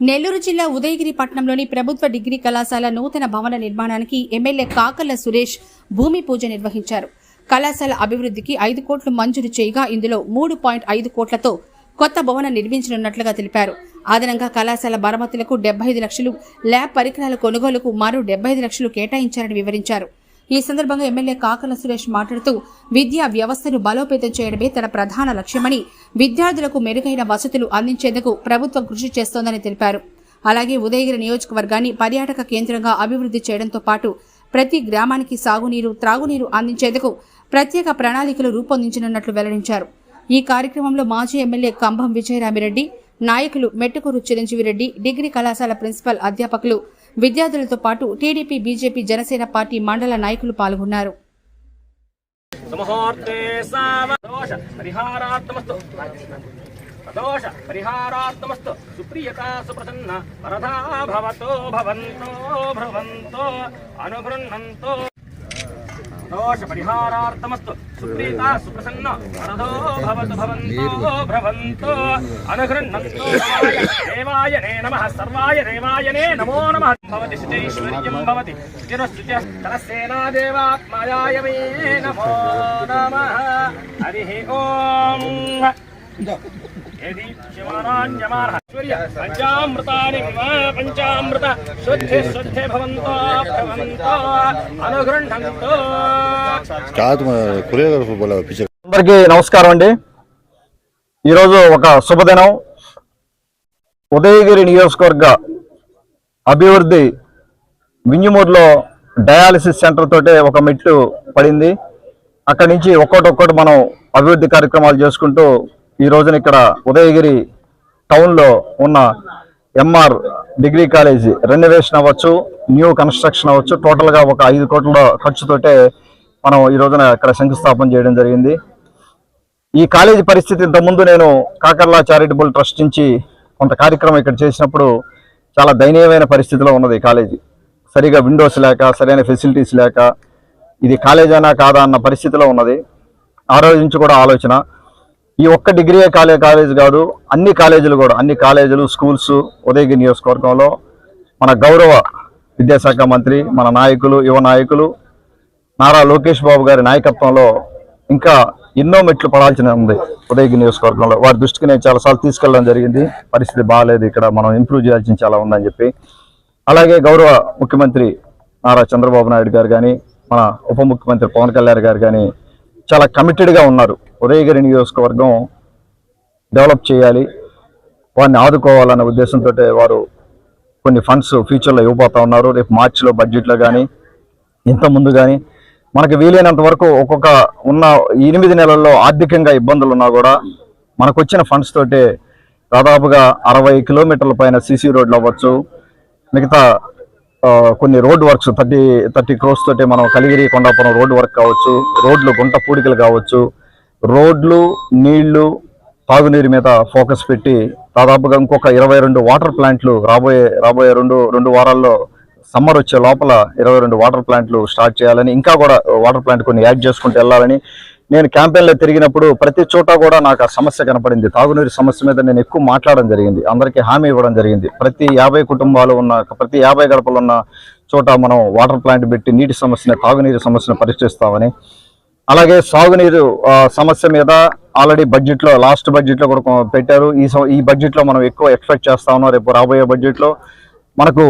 నెల్లూరు జిల్లా ఉదయగిరి పట్టణంలోని ప్రభుత్వ డిగ్రీ కళాశాల నూతన భవన నిర్మాణానికి ఎమ్మెల్యే కాకర్ల సురేష్ భూమి పూజ నిర్వహించారు. కళాశాల అభివృద్ధికి ఐదు కోట్లు మంజూరు చేయగా ఇందులో మూడు పాయింట్ ఐదు కోట్లతో కొత్త భవనం నిర్మించనున్నట్లుగా తెలిపారు. అదనంగా కళాశాల మరమ్మతులకు డెబ్బై ఐదు లక్షలు ల్యాబ్ పరికరాల కొనుగోలుకు మరో డెబ్బై ఐదు లక్షలు కేటాయించారని వివరించారు. ఈ సందర్భంగా ఎమ్మెల్యే కాకల సురేష్ మాట్లాడుతూ విద్యా వ్యవస్థను బలోపేతం చేయడమే తన ప్రధాన లక్ష్యమని విద్యార్థులకు మెరుగైన వసతులు అందించేందుకు ప్రభుత్వం కృషి చేస్తోందని తెలిపారు. అలాగే ఉదయగిరి నియోజకవర్గాన్ని పర్యాటక కేంద్రంగా అభివృద్ధి చేయడంతో పాటు ప్రతి గ్రామానికి సాగునీరు త్రాగునీరు అందించేందుకు ప్రత్యేక ప్రణాళికలు రూపొందించనున్నట్లు వెల్లడించారు. ఈ కార్యక్రమంలో మాజీ ఎమ్మెల్యే కంభం విజయరామిరెడ్డి నాయకులు మెట్టుకూరు చిరంజీవిరెడ్డి డిగ్రీ కళాశాల ప్రిన్సిపల్ అధ్యాపకులు విద్యార్థులతో పాటు టీడీపీ బీజేపీ జనసేన పార్టీ మండల నాయకులు పాల్గొన్నారు. సమహోర్తే దోష పరిహారాత్మస్తు సుప్రియతా సుప్రసన్న. వరదా భవతో భవంతో భ్రవంతో అనుగృహంతో దోష పరిహారార్థమస్తు సుప్రసన్న. వరదో భవతు భవంతో భ్రవంతో అనుగృహంతో దేవాయనే నమః. సర్వాయ దేవాయనే నమో నమః. భవతి శితైశ్వర్యం భవతి. చిరస్థిత్య కలసేనా దేవాత్మయాయ మే నమో నమః. హరి ఓం. పంచామృతాని పంచామృత శుద్ధి శుద్ధి భవంతో భవంతో అనుగృహంతో అందరికీ నమస్కారం అండి. ఈరోజు ఒక శుభదినం. ఉదయగిరి నియోజకవర్గ అభివృద్ధి వింజమూరులో డయాలసిస్ సెంటర్ తోటే ఒక మెట్టు పడింది. అక్కడి నుంచి ఒక్కోటి ఒక్కోటి మనం అభివృద్ధి కార్యక్రమాలు చేసుకుంటూ ఈ రోజున ఇక్కడ ఉదయగిరి టౌన్లో ఉన్న ఎంఆర్ డిగ్రీ కాలేజీ రెనోవేషన్ అవ్వచ్చు న్యూ కన్స్ట్రక్షన్ అవ్వచ్చు. టోటల్గా ఒక ఐదు కోట్ల ఖర్చుతోటే మనం ఈ రోజున ఇక్కడ శంకుస్థాపన చేయడం జరిగింది. ఈ కాలేజీ పరిస్థితి ఇంతకుముందు నేను కాకర్లా చారిటబుల్ ట్రస్ట్ నుంచి కొంత కార్యక్రమం ఇక్కడ చేసినప్పుడు చాలా దయనీయమైన పరిస్థితిలో ఉన్నది ఈ కాలేజీ. సరిగా విండోస్ లేక సరైన ఫెసిలిటీస్ లేక ఇది కాలేజ్ అయినా కాదా అన్న పరిస్థితిలో ఉన్నది. ఆ రోజు నుంచి కూడా ఆలోచన. ఈ ఒక్క డిగ్రీ కాలే కాలేజ్ కాదు అన్ని కాలేజీలు కూడా అన్ని కాలేజీలు స్కూల్స్ ఉదయగిరి నియోజకవర్గంలో మన గౌరవ విద్యాశాఖ మంత్రి మన నాయకులు యువ నాయకులు నారా లోకేష్ బాబు గారి నాయకత్వంలో ఇంకా ఎన్నో మెట్లు పడాల్సిన ఉంది ఉదయగిరి నియోజకవర్గంలో. వారి దృష్టికి నేను చాలాసార్లు తీసుకెళ్ళడం జరిగింది. పరిస్థితి బాగాలేదు. ఇక్కడ మనం ఇంప్రూవ్ చేయాల్సిన చాలా ఉందని చెప్పి. అలాగే గౌరవ ముఖ్యమంత్రి నారా చంద్రబాబు నాయుడు గారు కానీ మన ఉప ముఖ్యమంత్రి పవన్ కళ్యాణ్ గారు కానీ చాలా కమిటెడ్గా ఉన్నారు. ఉదయగిరి నియోజకవర్గం డెవలప్ చేయాలి. వారిని ఆదుకోవాలన్న ఉద్దేశంతో వారు కొన్ని ఫండ్స్ ఫ్యూచర్లో ఇవ్వబోతా ఉన్నారు. రేపు మార్చిలో బడ్జెట్లో కానీ ఇంత ముందు కానీ మనకి వీలైనంత వరకు ఒక్కొక్క ఉన్న ఎనిమిది నెలల్లో ఆర్థికంగా ఇబ్బందులు ఉన్నా కూడా మనకు వచ్చిన ఫండ్స్ తోటే దాదాపుగా అరవై కిలోమీటర్ల పైన సీసీ రోడ్లు అవ్వచ్చు. మిగతా కొన్ని road works thirty thirty crores తోటి మనం కలిగిరి కొండాపురం రోడ్ వర్క్ కావచ్చు రోడ్లు గుంట పూడికలు కావచ్చు రోడ్లు నీళ్ళు తాగునీరు మీద ఫోకస్ పెట్టి దాదాపుగా ఇంకొక ఇరవై రెండు వాటర్ ప్లాంట్లు రాబోయే రాబోయే రెండు రెండు వారాల్లో సమ్మర్ వచ్చే లోపల ఇరవై రెండు వాటర్ ప్లాంట్లు స్టార్ట్ చేయాలని ఇంకా కూడా వాటర్ ప్లాంట్ కొన్ని యాడ్ చేసుకుంటూ వెళ్ళాలని నేను క్యాంపెయిన్లో తిరిగినప్పుడు ప్రతి చోట కూడా నాకు ఆ సమస్య కనపడింది. తాగునీరు సమస్య మీద నేను ఎక్కువ మాట్లాడడం జరిగింది. అందరికీ హామీ ఇవ్వడం జరిగింది. ప్రతి యాభై కుటుంబాలు ఉన్న ప్రతి యాభై గడపలు ఉన్న చోట మనం వాటర్ ప్లాంట్ పెట్టి నీటి సమస్యని తాగునీరు సమస్యను పరిష్కరిస్తామని. అలాగే సాగునీరు సమస్య మీద ఆల్రెడీ బడ్జెట్లో లాస్ట్ బడ్జెట్లో కూడా పెట్టారు. ఈ ఈ బడ్జెట్లో మనం ఎక్కువ ఎక్స్పెక్ట్ చేస్తా ఉన్నాం. రేపు రాబోయే బడ్జెట్లో మనకు